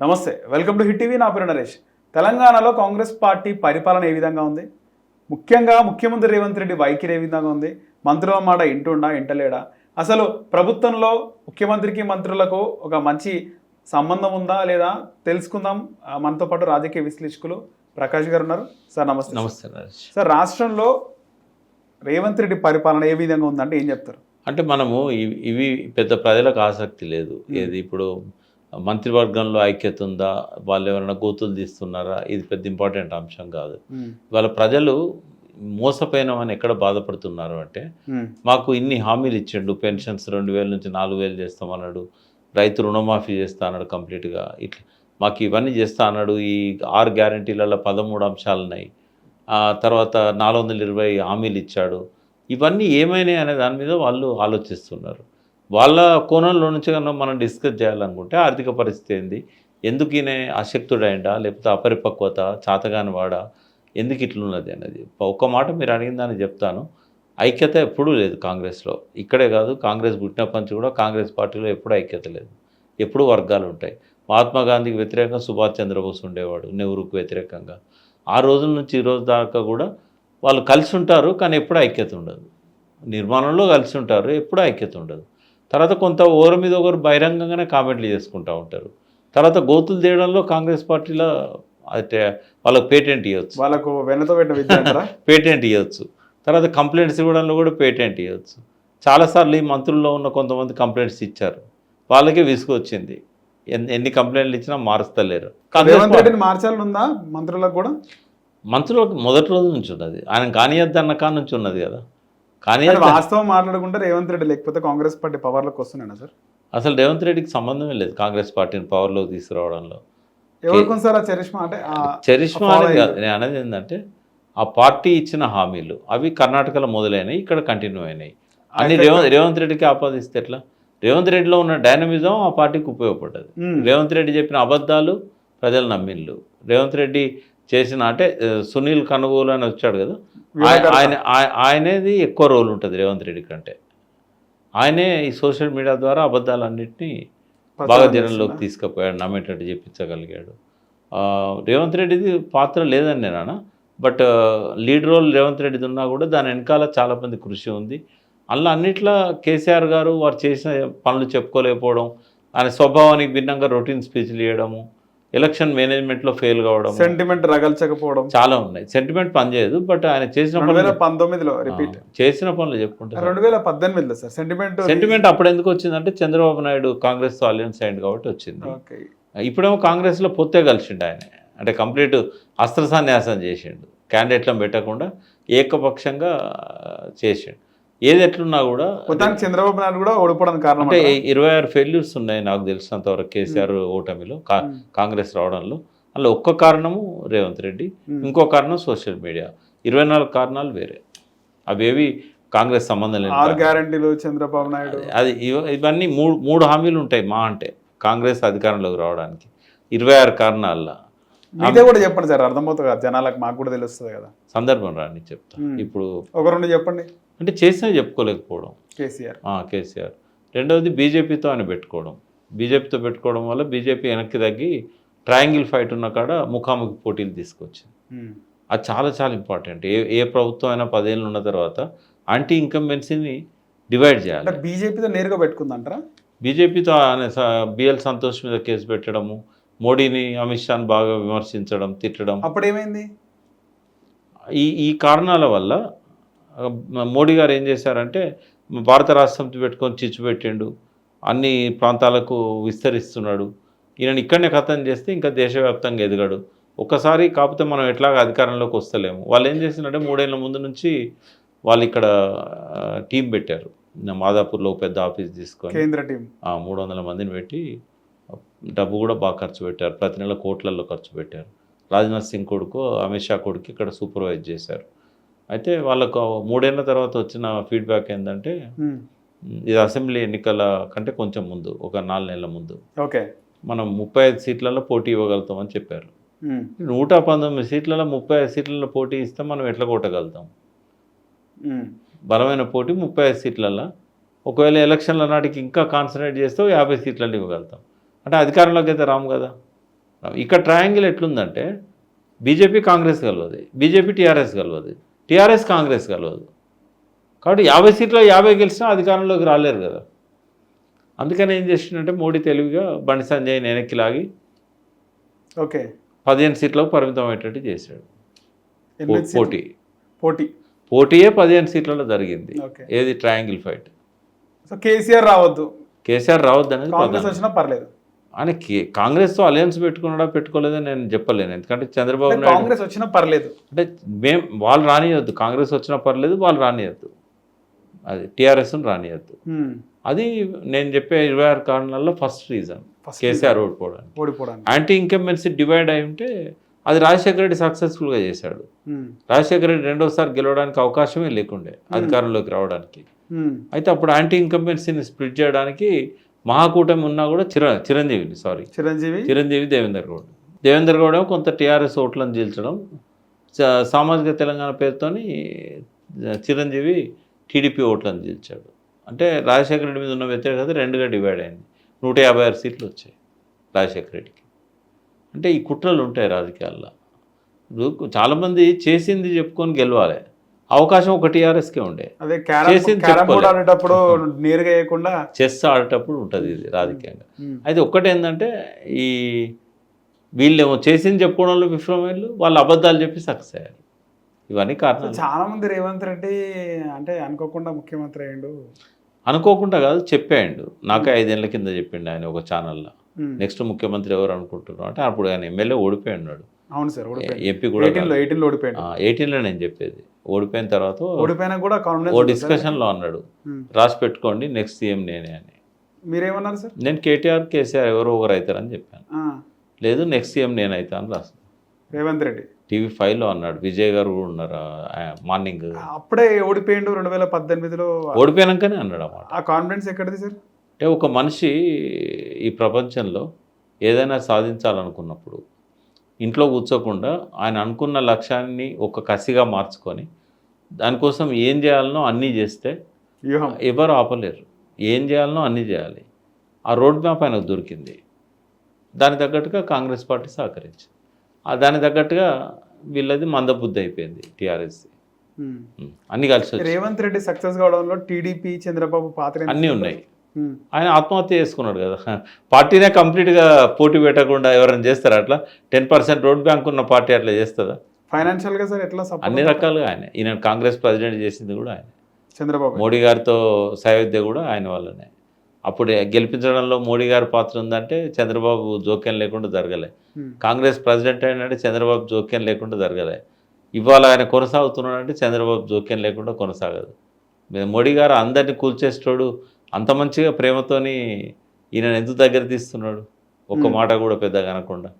నమస్తే welcome to hit TV. నా పేరు నరేష్. తెలంగాణలో కాంగ్రెస్ పార్టీ పరిపాలన ఏ విధంగా ఉంది? ముఖ్యంగా ముఖ్యమంత్రి రేవంత్ రెడ్డి వైఖరి ఏ విధంగా ఉంది? మంత్రుల మాట ఇంటుండా ఇంటలేడా అసలు ప్రభుత్వంలో ముఖ్యమంత్రికి మంత్రులకు ఒక మంచి సంబంధం ఉందా లేదా తెలుసుకుందాం. మనతో పాటు రాజకీయ విశ్లేషకులు ప్రకాష్ గారు ఉన్నారు. సార్ నమస్తే. నమస్తే నరేష్. సార్ రాష్ట్రంలో రేవంత్ రెడ్డి పరిపాలన ఏ విధంగా ఉందంటే ఏం చెప్తారు? అంటే మనము ఇవి ఇవి పెద్ద ప్రజలకు ఆసక్తి లేదు. ఏది ఇప్పుడు మంత్రివర్గంలో ఐక్యత ఉందా వాళ్ళు ఎవరైనా గోతులు తీస్తున్నారా? ఇది పెద్ద ఇంపార్టెంట్ అంశం కాదు. వాళ్ళ ప్రజలు మోసపోయినామని ఎక్కడ బాధపడుతున్నారు అంటే మాకు ఇన్ని హామీలు ఇచ్చిండు పెన్షన్స్ రెండు వేల నుంచి నాలుగు వేలు చేస్తామన్నాడు రైతు రుణమాఫీ చేస్తా అన్నాడు కంప్లీట్గా. ఇట్లా మాకు ఇవన్నీ చేస్తా అన్నాడు ఈ ఆరు గ్యారంటీలలో పదమూడు అంశాలు ఉన్నాయి. ఆ తర్వాత నాలుగు వందల ఇరవై హామీలు ఇచ్చాడు. ఇవన్నీ ఏమైనాయి అనే దాని మీద వాళ్ళు ఆలోచిస్తున్నారు. వాళ్ళ కోణంలో నుంచి కన్నా మనం డిస్కస్ చేయాలనుకుంటే ఆర్థిక పరిస్థితి ఏంది? ఎందుకు ఈయన అశక్తుడైండా? లేకపోతే అపరిపక్వత చాతగాని వాడా ఎందుకు ఇట్లున్నది అనేది? ఒక్క మాట మీరు అడిగిన దాన్ని చెప్తాను. ఐక్యత ఎప్పుడూ లేదు కాంగ్రెస్లో. ఇక్కడే కాదు కాంగ్రెస్ పుట్టినప్పటి నుంచి కూడా కాంగ్రెస్ పార్టీలో ఎప్పుడూ ఐక్యత లేదు. ఎప్పుడూ వర్గాలు ఉంటాయి. మహాత్మా గాంధీకి వ్యతిరేకంగా సుభాష్ చంద్రబోస్ ఉండేవాడు నెహ్రూకు వ్యతిరేకంగా. ఆ రోజుల నుంచి ఈ రోజు దాకా కూడా వాళ్ళు కలిసి ఉంటారు కానీ ఎప్పుడూ ఐక్యత ఉండదు. నిర్మాణంలో కలిసి ఉంటారు ఎప్పుడూ ఐక్యత ఉండదు. తర్వాత కొంత ఓర మీద ఒకరు బహిరంగంగానే కామెంట్లు చేసుకుంటూ ఉంటారు. తర్వాత గోతులు తీయడంలో కాంగ్రెస్ పార్టీలో అంటే వాళ్ళకి పేటెంట్ ఇవ్వచ్చు వాళ్ళకు వెనతో పేటెంట్ ఇవ్వచ్చు తర్వాత కంప్లైంట్స్ ఇవ్వడంలో కూడా పేటెంట్ ఇవ్వచ్చు చాలాసార్లు ఈ మంత్రుల్లో ఉన్న కొంతమంది కంప్లైంట్స్ ఇచ్చారు. వాళ్ళకే విసుగు వచ్చింది. ఎన్ని ఎన్ని కంప్లైంట్లు ఇచ్చినా మారుస్తలేరు. కాంగ్రెస్ రేవంత్ పార్టీ- రెడ్డిని మార్చాలని ఉందా మంత్రులకు కూడా? మంత్రులకు మొదటి రోజు నుంచి ఉన్నది. ఆయన కానియద్దు అన్న కాడ నుంచి ఉన్నది కదా. కానీ వాస్తవం మాట్లాడుకుంటే రేవంత్ రెడ్డి లేకపోతే కాంగ్రెస్ పార్టీ పవర్లోకి వస్తున్నాయి సార్? అసలు రేవంత్ రెడ్డికి సంబంధమే లేదు కాంగ్రెస్ పార్టీని పవర్లోకి తీసుకురావడంలో. చరిష్మా అంటే ఆ చరిష్మా అనేది కాదు. నేను అనేది ఏంటంటే ఆ పార్టీ ఇచ్చిన హామీలు అవి కర్ణాటకలో మొదలైనవి ఇక్కడ కంటిన్యూ అయినాయి. అన్ని రేవంత్ రేవంత్ రెడ్డికి ఆపాదిస్తే ఎట్లా? రేవంత్ రెడ్డిలో ఉన్న డైనమిజం ఆ పార్టీకి ఉపయోగపడ్డది. రేవంత్ రెడ్డి చెప్పిన అబద్ధాలు ప్రజలు నమ్మిళ్ళు రేవంత్ రెడ్డి చేసిన అంటే సునీల్ కనుగోలు అని వచ్చాడు కదా. ఆయన ఆయ- ఆయనేది ఎక్కువ రోల్ ఉంటుంది రేవంత్ రెడ్డి కంటే. ఆయనే ఈ సోషల్ మీడియా ద్వారా అబద్ధాలన్నింటినీ బాగా జనంలోకి. తీసుకుపోయాడు నమ్మేటట్టు చెప్పించగలిగాడు. రేవంత్ రెడ్డిది పాత్ర లేదని నేను అన్నా బట్ లీడ్ రోల్ రేవంత్ రెడ్డిది ఉన్నా కూడా దాని వెనకాల చాలా మంది కృషి ఉంది. అందులో అన్నిట్లో కేసీఆర్ గారు వారు చేసిన పనులు చెప్పుకోలేకపోవడం ఆయన స్వభావానికి భిన్నంగా రొటీన్ స్పీచ్లు ఇవ్వడము ఎలక్షన్ మేనేజ్మెంట్లో ఫెయిల్ కావడం సెంటిమెంట్ రగల్చకపోవడం. చాలా ఉన్నాయి. సెంటిమెంట్ పనిచేయదు బట్ ఆయన చేసిన రెండు వేల పనులు పంతొమ్మిదిలో రిపీట్ చేసిన పనులు చెప్పుకుంటారు రెండు వేల పద్దెనిమిదిలో సార్ సెంటిమెంట్ సెంటిమెంట్ అప్పుడు ఎందుకు వచ్చిందంటే చంద్రబాబు నాయుడు కాంగ్రెస్ అలయన్స్ అయింది కాబట్టి వచ్చింది. ఇప్పుడేమో కాంగ్రెస్లో పొత్తే కలిసిండు ఆయన. అంటే కంప్లీట్ అస్త్ర సన్యాసం చేసిండు. క్యాండిడేట్లను పెట్టకుండా ఏకపక్షంగా చేసిండు. ఏది ఎట్లున్నా కూడా మొత్తానికి చంద్రబాబు నాయుడు కూడా ఓడిపోవడానికి కారణం అంటే? ఇరవై ఆరు ఫెయిల్యూర్స్ ఉన్నాయి నాకు తెలిసినంత వరకు కేసీఆర్ ఓటమిలో కాంగ్రెస్ రావడంలో. అందులో ఒక్క కారణము రేవంత్ రెడ్డి. ఇంకో కారణం సోషల్ మీడియా. ఇరవై నాలుగు కారణాలు వేరే. అవేవి కాంగ్రెస్ సంబంధం కారణాలు. గ్యారంటీలు చంద్రబాబు నాయుడు. అది ఇవ- ఇవన్నీ మూడు మూడు హామీలు ఉంటాయి మా అంటే కాంగ్రెస్ అధికారంలోకి రావడానికి. ఇరవై ఆరు కారణాల్లో మీదే కూడా చెప్పండి సార్ అర్థమవుతుంది కదా జనాలకు మాకు కూడా తెలుస్తుంది కదా. సందర్భం రాని చెప్తా. ఇప్పుడు ఒక రెండు చెప్పండి. అంటే చేసినా చెప్పుకోలేకపోవడం. కేసీఆర్. ఆ, కేసీఆర్. రెండవది బీజేపీతో ఆయన పెట్టుకోవడం. బీజేపీతో పెట్టుకోవడం వల్ల బీజేపీ వెనక్కి తగ్గి ట్రయాంగిల్ ఫైట్ ఉన్న కాడ ముఖాముఖి పోటీలు తీసుకొచ్చింది. అది చాలా చాలా ఇంపార్టెంట్. ఏ ఏ ప్రభుత్వం అయినా పదేళ్ళు ఉన్న తర్వాత యాంటీ ఇన్కంబెన్సీని డివైడ్ అంటే చేయాలి బీజేపీతో నేరుగా పెట్టుకుందంటారా? బీజేపీతో ఆయన బిఎల్ సంతోష్ మీద కేసు పెట్టడము మోడీని అమిత్ షాని బాగా విమర్శించడం తిట్టడం. అప్పుడు ఏమైంది ఈ ఈ కారణాల వల్ల మోడీ గారు ఏం చేశారంటే భారత రాష్ట్రంతో పెట్టుకొని చిచ్చు పెట్టిండు అన్ని ప్రాంతాలకు విస్తరిస్తున్నాడు. ఈయన ఇక్కడనే ఖతం చేస్తే ఇంకా దేశవ్యాప్తంగా ఎదగడు. ఒక్కసారి కాకపోతే మనం ఎట్లాగ అధికారంలోకి వస్తలేము. వాళ్ళు ఏం చేసిందంటే మూడేళ్ళ ముందు నుంచి వాళ్ళు ఇక్కడ టీం పెట్టారు. మాదాపూర్లో పెద్ద ఆఫీస్ తీసుకొని కేంద్ర టీం. ఆ, మూడు వందల మందిని పెట్టి డబ్బు కూడా బాగా ఖర్చు పెట్టారు. ప్రతి నెల కోట్లలో ఖర్చు పెట్టారు. రాజ్నాథ్ సింగ్ కొడుకు అమిత్ షా కొడుకు ఇక్కడ సూపర్వైజ్ చేశారు. అయితే వాళ్ళకు మూడేళ్ళ తర్వాత వచ్చిన ఫీడ్బ్యాక్ ఏంటంటే ఉమ్, ఇది అసెంబ్లీ ఎన్నికల కంటే కొంచెం ముందు ఒక నాలుగు నెలల ముందు. ఓకే. మనం ముప్పై ఐదు సీట్లలో పోటీ ఇవ్వగలుగుతామని చెప్పారు. ఉమ్, నూట పంతొమ్మిది సీట్లలో ముప్పై ఐదు సీట్లలో పోటీ ఇస్తే మనం ఎట్లా కొట్టగలుగుతాం? ఉమ్, బలమైన పోటీ ముప్పై ఐదు సీట్లలో ఒకవేళ ఎలక్షన్ల నాటికి ఇంకా కాన్సన్ట్రేట్ చేస్తే యాభై సీట్లలో ఇవ్వగలుగుతాం. అంటే అధికారంలోకి అయితే రాము కదా. ఇక్కడ ట్రయాంగిల్ ఎట్లుందంటే బీజేపీ కాంగ్రెస్ కలవదు బీజేపీ టీఆర్ఎస్ కలవదు టీఆర్ఎస్ కాంగ్రెస్ కలవదు కాబట్టి యాభై సీట్లో యాభై గెలిచినా అధికారంలోకి రాలేరు కదా. అందుకని ఏం చేసిందంటే మోడీ తెలివిగా బండి సంజయ్ వెనక్కి లాగి ఓకే. పదిహేను సీట్లకు పరిమితం అయ్యేటట్టు చేశాడు. పోటీ. పోటీ. పోటీయే పదిహేను సీట్లలో జరిగింది. ఏది ట్రయాంగిల్ ఫైట్. సో కేసీఆర్ రావద్దు. కేసీఆర్ రావద్దు అనేది పర్లేదు. కే- కాంగ్రెస్తో అలయన్స్ పెట్టుకున్నాడా పెట్టుకోలేదని నేను చెప్పలేను. ఎందుకంటే చంద్రబాబు నాయుడు కాంగ్రెస్ వచ్చినా పర్లేదు. అంటే మేం వాళ్ళు రానియొద్దు. కాంగ్రెస్ వచ్చినా పర్లేదు వాళ్ళు రానియొద్దు. అది టీఆర్ఎస్ని రానియొద్దు. అది నేను చెప్పే ఇరవై ఆరు కారణాల్లో ఫస్ట్ రీజన్. కేసీఆర్ ఓడిపోవడానికి. ఓడిపోవడానికి. యాంటీ ఇన్కంబెన్సీ డివైడ్ అయి ఉంటే అది రాజశేఖర రెడ్డి సక్సెస్ఫుల్గా చేశాడు. రాజశేఖర రెడ్డి రెండోసారి గెలవడానికి అవకాశమే లేకుండే అధికారంలోకి రావడానికి. అయితే అప్పుడు యాంటీ ఇన్కంబెన్సీని స్ప్లిట్ చేయడానికి మహాకూటమి ఉన్నా కూడా చిర చిరంజీవిని సారీ. చిరంజీవి? చిరంజీవి దేవేందర్ గౌడ్. దేవేందర్ గౌడ్ కొంత టీఆర్ఎస్ ఓట్లను చీల్చడం సామాజిక తెలంగాణ పేరుతోని చిరంజీవి టీడీపీ ఓట్లను చీల్చాడు అంటే రాజశేఖర రెడ్డి మీద ఉన్న వ్యతిరేకత రెండుగా డివైడ్ అయింది. నూట యాభై ఆరు సీట్లు వచ్చాయి రాజశేఖర రెడ్డికి. అంటే ఈ కుట్రలు ఉంటాయి రాజకీయాల్లో. చాలామంది చేసింది చెప్పుకొని గెలవాలి. అవకాశం ఒక టీఆర్ఎస్కే ఉండే. అదే క్యారమ్. ఆడేటప్పుడు నేరుగా వేయకుండా చెస్ ఆడేటప్పుడు ఉంటుంది ఇది రాజకీయంగా. అయితే ఒక్కటి ఏంటంటే ఈ వీళ్ళేమో చేసింది చెప్పుకోవడంలో విఫలమైళ్ళు వాళ్ళు అబద్ధాలు చెప్పి సక్సెస్ అయ్యారు. ఇవన్నీ కారణాలు. చాలా మంది రేవంత్ రెడ్డి అంటే అనుకోకుండా ముఖ్యమంత్రి అయ్యిండు. అనుకోకుండా కాదు చెప్పాడు నాకే ఐదేళ్ళ కింద చెప్పిండు ఆయన ఒక ఛానల్లో. నెక్స్ట్ ముఖ్యమంత్రి ఎవరు అనుకుంటున్నావు అంటే అప్పుడు ఆయన ఎమ్మెల్యే ఓడిపోయి ఉన్నాడు. అవును సార్ ఎంపీ కూడా ఎయిటీన్లో నేను చెప్పేది. ఓడిపోయిన తర్వాత ఓడిపోయినా కూడా ఓ డిస్కషన్లో అన్నాడు. రాసి పెట్టుకోండి నెక్స్ట్ సీఎం నేనే అని. మీరేమన్నారు సార్? నేను కేటీఆర్ కేసీఆర్ ఎవరో ఒకరు అవుతారని చెప్పాను. లేదు నెక్స్ట్ సీఎం నేను అని రాస్తాను రేవంత్ రెడ్డి. టీవీ ఫైవ్లో అన్నాడు. విజయ్ గారు ఉన్నారు మార్నింగ్. అప్పుడే ఓడిపోయిండు రెండు వేల పద్దెనిమిదిలో. ఓడిపోయాక అన్నాడు అన్నమాట ఆ కాన్ఫిడెన్స్ ఎక్కడిది సార్? అంటే ఒక మనిషి ఈ ప్రపంచంలో ఏదైనా సాధించాలనుకున్నప్పుడు ఇంట్లో కూర్చోకుండా ఆయన అనుకున్న లక్ష్యాన్ని ఒక కసిగా మార్చుకొని దానికోసం ఏం చేయాలనో అన్నీ చేస్తే ఎవరు ఆపలేరు. ఏం చేయాలనో అన్నీ చేయాలి. ఆ రోడ్ మ్యాప్ ఆయనకు దొరికింది. దాని తగ్గట్టుగా కాంగ్రెస్ పార్టీ సహకరించింది. ఆ దాని తగ్గట్టుగా వీళ్ళది మందబుద్ధి అయిపోయింది టీఆర్ఎస్. అన్నీ కలిసి రేవంత్ రెడ్డి సక్సెస్ కావడంలో టీడీపీ చంద్రబాబు పాత్ర? అన్నీ ఉన్నాయి. ఆయన ఆత్మహత్య చేసుకున్నాడు కదా. పార్టీనే కంప్లీట్గా పోటీ పెట్టకుండా ఎవరైనా చేస్తారా అట్లా? టెన్ పర్సెంట్ రోడ్ బ్యాంక్ ఉన్న పార్టీ అట్లా చేస్తుందా? ఫైనాన్షియల్గా సార్ ఎట్లా అన్ని రకాలుగా ఆయన. ఈయన కాంగ్రెస్ ప్రెసిడెంట్ చేసింది కూడా ఆయన. చంద్రబాబు. మోడీ గారితో సయోధ్య కూడా ఆయన వల్లనే. అప్పుడు గెలిపించడంలో మోడీ గారి పాత్ర ఉందంటే చంద్రబాబు జోక్యం లేకుండా జరగలే. కాంగ్రెస్ ప్రెసిడెంట్ అయినంటే చంద్రబాబు జోక్యం లేకుండా జరగలే. ఇవాళ ఆయన కొనసాగుతున్నాడంటే చంద్రబాబు జోక్యం లేకుండా కొనసాగదు. మోడీ గారు అందరినీ కూల్చేస్తాడు అంత మంచిగా ప్రేమతోని ఈయన ఎందుకు దగ్గర తీస్తున్నాడు? ఒక్క. మాట కూడా పెద్దగా అనకుండా.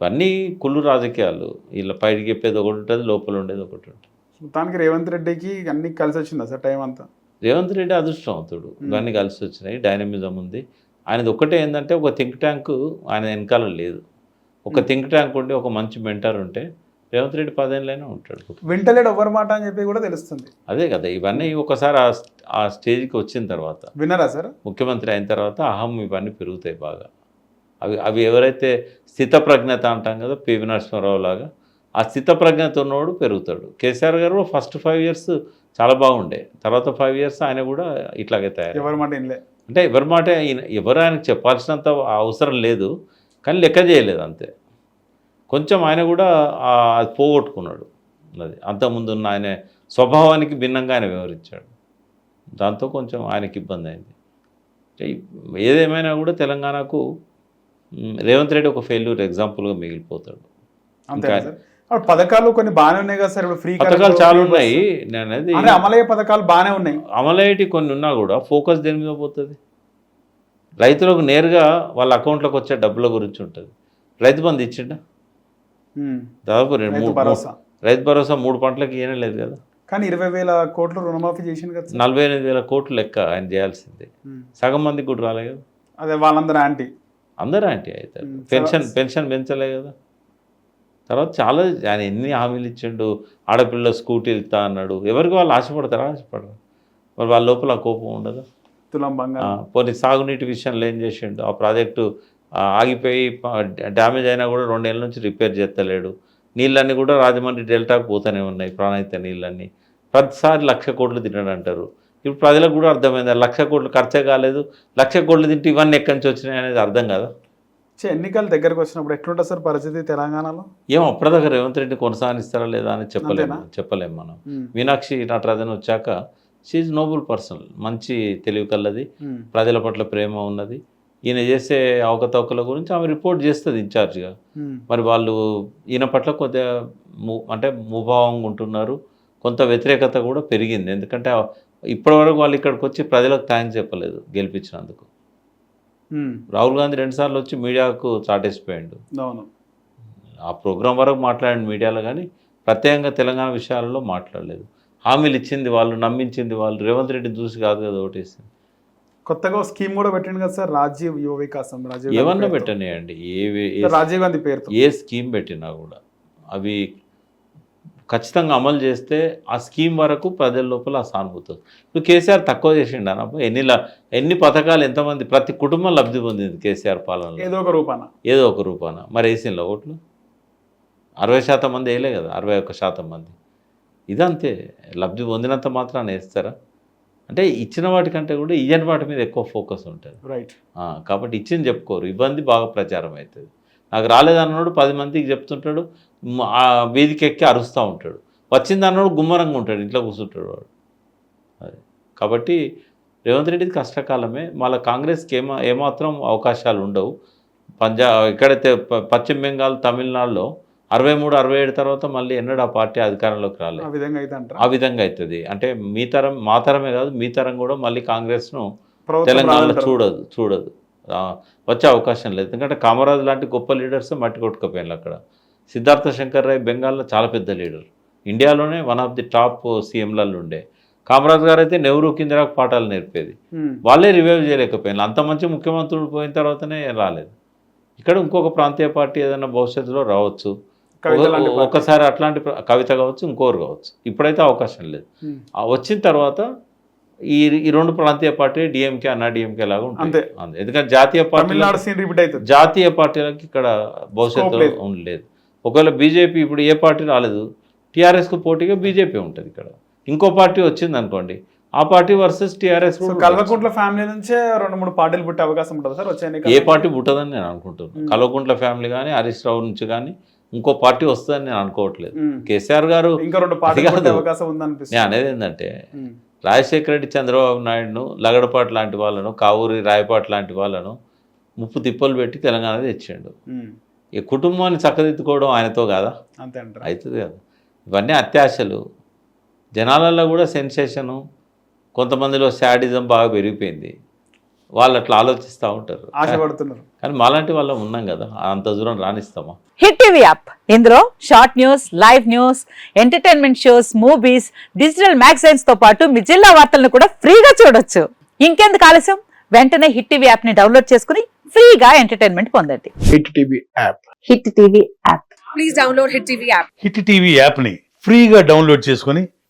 ఇవన్నీ కుళ్ళు రాజకీయాలు. వీళ్ళ పైకి చెప్పేది ఒకటి ఉంటుంది లోపల ఉండేది ఒకటి ఉంటుంది. మొత్తానికి రేవంత్ రెడ్డికి అన్ని కలిసి వచ్చిందా సార్ టైం అంతా? రేవంత్ రెడ్డి అదృష్టవంతుడు ఇవన్నీ కలిసి వచ్చినాయి. డైనమిజం ఉంది. ఆయనది ఒక్కటే ఏంటంటే ఒక థింక్ ట్యాంక్ ఆయన వెనకాల లేదు. ఒక థింక్ ట్యాంక్ ఉండి ఒక మంచి మెంటర్ ఉంటే రేవంత్ రెడ్డి పదేళ్ళైనా ఉంటాడు. వింటలేడు ఎవరి మాట అని చెప్పి కూడా తెలుస్తుంది. అదే కదా ఇవన్నీ ఒకసారి ఆ స్టేజ్కి వచ్చిన తర్వాత విన్నారా సార్? ముఖ్యమంత్రి అయిన తర్వాత అహం ఇవన్నీ పెరుగుతాయి బాగా. అవి అవి ఎవరైతే స్థితప్రజ్ఞత అంటాం కదా పివి నరసింహారావు లాగా ఆ స్థితప్రజ్ఞత ఉన్నవాడు పెరుగుతాడు. కేసీఆర్ గారు ఫస్ట్ ఫైవ్ ఇయర్స్ చాలా బాగుండే. తర్వాత ఫైవ్ ఇయర్స్ ఆయన కూడా ఇట్లాగే తయారు ఎవరి మాట అంటే ఎవరి మాట ఎవరు ఆయనకు చెప్పాల్సినంత అవసరం లేదు కానీ లెక్క చేయలేదు అంతే. కొంచెం ఆయన కూడా పోగొట్టుకున్నాడు. అది అంతకుముందు ఉన్న ఆయన స్వభావానికి భిన్నంగా ఆయన వివరించాడు దాంతో కొంచెం ఆయనకి ఇబ్బంది అయింది. ఏదేమైనా కూడా తెలంగాణకు రేవంత్ రెడ్డి ఒక ఫెయిల్యూర్ ఎగ్జాంపుల్గా మిగిలిపోతాడు. పథకాలు కొన్ని బాగానే ఉన్నాయి కదా సార్ ఇప్పుడు ఫ్రీ పథకాలు చాలా ఉన్నాయి. నేను అనేది అమలయ్యే పథకాలు బాగానే ఉన్నాయి. అమలయ్యేటి కొన్ని ఉన్నా కూడా ఫోకస్ దేని మీద పోతుంది? రైతులకు నేరుగా వాళ్ళ అకౌంట్లోకి వచ్చే డబ్బుల గురించి ఉంటుంది. రైతు బంధు ఇచ్చిండా. దాదాపు రెండు రైతు మూడు భరోసా. రైతు భరోసా మూడు పంటలకు ఇయ్యనే లేదు కదా. కానీ ఇరవై వేల కోట్లు రుణమాఫీ చేసింది కదా నలభై ఎనిమిది వేల కోట్లు లెక్క ఆయన చేయాల్సిందే. సగం మందికి కూడా రాలే కదా. అదే వాళ్ళందరూ యాంటీ. అందరూ అవుతారు ఉమ్, పెన్షన్. పెన్షన్ పెంచలే కదా. తర్వాత చాలా ఆయన ఎన్ని హామీలు ఇచ్చిండు ఆడపిల్ల స్కూటీలు ఇస్తా అన్నాడు. ఎవరికి వాళ్ళు ఆశపడతారా? ఆశపడరు. మరి వాళ్ళ లోపల కోపం ఉండదు? తులం ఆ, బంగారం పోనీ సాగునీటి విషయంలో ఏం చేసిండు? ఆ ప్రాజెక్టు ఆగిపోయి డ్యామేజ్ అయినా కూడా రెండేళ్ళ నుంచి రిపేర్ చేస్తలేడు. నీళ్ళన్నీ కూడా రాజమండ్రి డెల్టాకు పోతూనే ఉన్నాయి ప్రాణహిత నీళ్ళన్నీ. ప్రతిసారి లక్ష కోట్లు తినడు అంటారు ఇప్పుడు ప్రజలకు కూడా అర్థమైంది లక్ష కోట్లు ఖర్చే కాలేదు. లక్ష కోట్లు తింటే ఇవన్నీ ఎక్కడి నుంచి వచ్చినాయి అనేది అర్థం కదా? చే, ఎన్నికలు దగ్గరకు వచ్చినప్పుడు ఎట్లుంటుంది సార్ పరిస్థితి తెలంగాణలో? ఏం అప్పటిదాకా రేవంత్ రెడ్డి కొనసాగిస్తారా లేదా అని చెప్పలేము? చెప్పలేము మనం. మీనాక్షి నటరాజన్ వచ్చాక షీఈ్ నోబుల్ పర్సన్ మంచి తెలివి కల్లది ప్రజల పట్ల ప్రేమ ఉన్నది. ఈయన చేసే అవకతవకల గురించి ఆమె రిపోర్ట్ చేస్తుంది ఇన్ఛార్జ్గా ఉమ్, మరి వాళ్ళు ఈయన పట్ల కొద్దిగా ము అంటే ముభావంగా ఉంటున్నారు. కొంత వ్యతిరేకత కూడా పెరిగింది. ఎందుకంటే ఇప్పటివరకు వాళ్ళు ఇక్కడికి వచ్చి ప్రజలకు థ్యాంక్స్ చెప్పలేదు గెలిపించినందుకు. ఉమ్, రాహుల్ గాంధీ రెండుసార్లు వచ్చి మీడియాకు చాటేసిపోయాడు. అవును. ఆ ప్రోగ్రాం వరకు మాట్లాడండి మీడియాలో కానీ ప్రత్యేకంగా తెలంగాణ విషయాలలో మాట్లాడలేదు. హామీలు ఇచ్చింది వాళ్ళు నమ్మించింది వాళ్ళు. రేవంత్ రెడ్డిని చూసి కాదు కదా ఓటేసింది. కొత్తగా స్కీమ్ కూడా పెట్టిండు కదా సార్ రాజీవ్ యువ వికాసం రాజీవ్ ఏమన్నా. పెట్టనియండి రాజీవ్ గాంధీ పేరుతో. ఏ స్కీమ్ పెట్టినా కూడా అవి ఖచ్చితంగా అమలు చేస్తే ఆ స్కీమ్ వరకు ప్రజల లోపల ఆ సానుభూతి. ఇప్పుడు కేసీఆర్ తక్కువ చేసిండు అన్నప్పుడు ఎన్ని ఎన్ని పథకాలు ఎంతమంది ప్రతి కుటుంబం లబ్ధి పొందింది కేసీఆర్ పాలనలో? ఏదో ఒక రూపాన. ఏదో ఒక రూపాన. మరి వేసిండ్ల ఓట్లు? అరవై శాతం మంది వేయలే కదా అరవై ఒక్క శాతం మంది. ఇదంతే లబ్ధి పొందినంత మాత్రాన్ని వేస్తారా? అంటే ఇచ్చిన వాటికంటే కూడా ఇయ్యని వాటి మీద ఎక్కువ ఫోకస్ ఉంటుంది. రైట్ కాబట్టి ఇచ్చింది చెప్పుకోరు. ఇబ్బంది బాగా ప్రచారం అవుతుంది. నాకు రాలేదన్నాడు పది మందికి చెప్తుంటాడు వీధికి ఎక్కి అరుస్తూ ఉంటాడు. వచ్చింది అన్నాడు గుమ్మరంగా ఉంటాడు ఇంట్లో కూర్చుంటాడు వాడు. అది. కాబట్టి రేవంత్ రెడ్డిది కష్టకాలమే. మళ్ళీ కాంగ్రెస్కి ఏమా ఏమాత్రం అవకాశాలు ఉండవు. పంజాబ్ ఎక్కడైతే పశ్చిమ బెంగాల్ తమిళనాడులో అరవై మూడు అరవై ఏడు తర్వాత మళ్ళీ ఎన్నడూ ఆ పార్టీ అధికారంలోకి రాలేదు. ఆ విధంగా అయితే అంటారా? ఆ విధంగా అవుతుంది. అంటే మీ తరం మా తరమే కాదు మీ తరం కూడా మళ్ళీ కాంగ్రెస్ను ప్రభుత్వం తెలంగాణలో. చూడదు చూడదు. ఆ, వచ్చే అవకాశం లేదు. ఎందుకంటే కామరాజ్ లాంటి గొప్ప లీడర్స్ మట్టి కొట్టుకుపోయారు అక్కడ. సిద్ధార్థ శంకర్ రాయ్ బెంగాల్లో చాలా పెద్ద లీడర్. ఇండియాలోనే వన్ ఆఫ్ ది టాప్ సీఎంలలో ఉండే. కామరాజ్ గారు అయితే నెహ్రూ కిందరాకు పాఠాలు నేర్పేది. ఉమ్, వాళ్ళే రివైవ్ చేయలేకపోయినారు. అంత మంచి ముఖ్యమంత్రులు పోయిన తర్వాతనే రాలేదు. ఇక్కడ ఇంకొక ప్రాంతీయ పార్టీ ఏదైనా భవిష్యత్తులో రావచ్చు. ఒకసారి అట్లాంటి కవిత కావచ్చు ఇంకోరు కావచ్చు. ఇప్పుడైతే అవకాశం లేదు. వచ్చిన తర్వాత ఈ ఈ రెండు ప్రాంతీయ పార్టీ డిఎంకే అన్నా డిఎంకే లాగా అంతే. ఎందుకంటే జాతీయ పార్టీ జాతీయ పార్టీలకు ఇక్కడ భవిష్యత్తు లేదు. ఉండలేదు ఒకవేళ బీజేపీ ఇప్పుడు ఏ పార్టీ రాలేదు టీఆర్ఎస్కు పోటీగా బీజేపీ ఉంటుంది ఇక్కడ. ఇంకో పార్టీ వచ్చింది అనుకోండి ఆ party versus TRS Kalvakuntla family నుంచే రెండు మూడు పార్టీలు పుట్టే అవకాశం ఉంటుంది సార్? వచ్చే ఏ? పార్టీ పుట్టదని నేను అనుకుంటున్నాను కల్వకుంట్ల ఫ్యామిలీ కానీ హరీష్ రావు నుంచి కానీ ఇంకో పార్టీ వస్తుందని నేను అనుకోవట్లేదు. కేసీఆర్ గారు ఇంకా రెండు కాదు. అవకాశం నేను ఉందనిపిస్తుంది అనేది ఏంటంటే రాజశేఖర రెడ్డి చంద్రబాబు నాయుడును లగడపాటి లాంటి వాళ్ళను కావూరి రాయపాటి లాంటి వాళ్ళను ముప్పు తిప్పలు పెట్టి తెలంగాణ తెచ్చిండు. ఈ కుటుంబాన్ని చక్కదిద్దుకోవడం ఆయనతో కాదా? అవుతుంది కదా. ఇవన్నీ అత్యాశలు. జనాలలో కూడా సెన్సేషను కొంతమందిలో శాడిజం బాగా పెరిగిపోయింది. వాళ్ళు అట్లా ఆలోచిస్తూ ఉంటారు. ఆశపడుతున్నారు. కానీ మాలాంటి వాళ్ళం ఉన్నాం కదా అంత దూరం రాణిస్తామా హిట్ టీవీ యాప్. ఇందులో short news live news entertainment shows movies digital మ్యాగజైన్స్తో పాటు మీ జిల్లా వార్తలను కూడా ఫ్రీగా చూడొచ్చు. ఇంకెందుకు ఆలస్యం? వెంటనే హిట్ టీవీ యాప్ని డౌన్లోడ్ చేసుకుని ఫ్రీగా ఎంటర్టైన్మెంట్ పొందండి. Hit TV app. Hit TV app. Please download Hit TV app. Hit TV యాప్ని ఫ్రీగా డౌన్లోడ్ చేసుకొని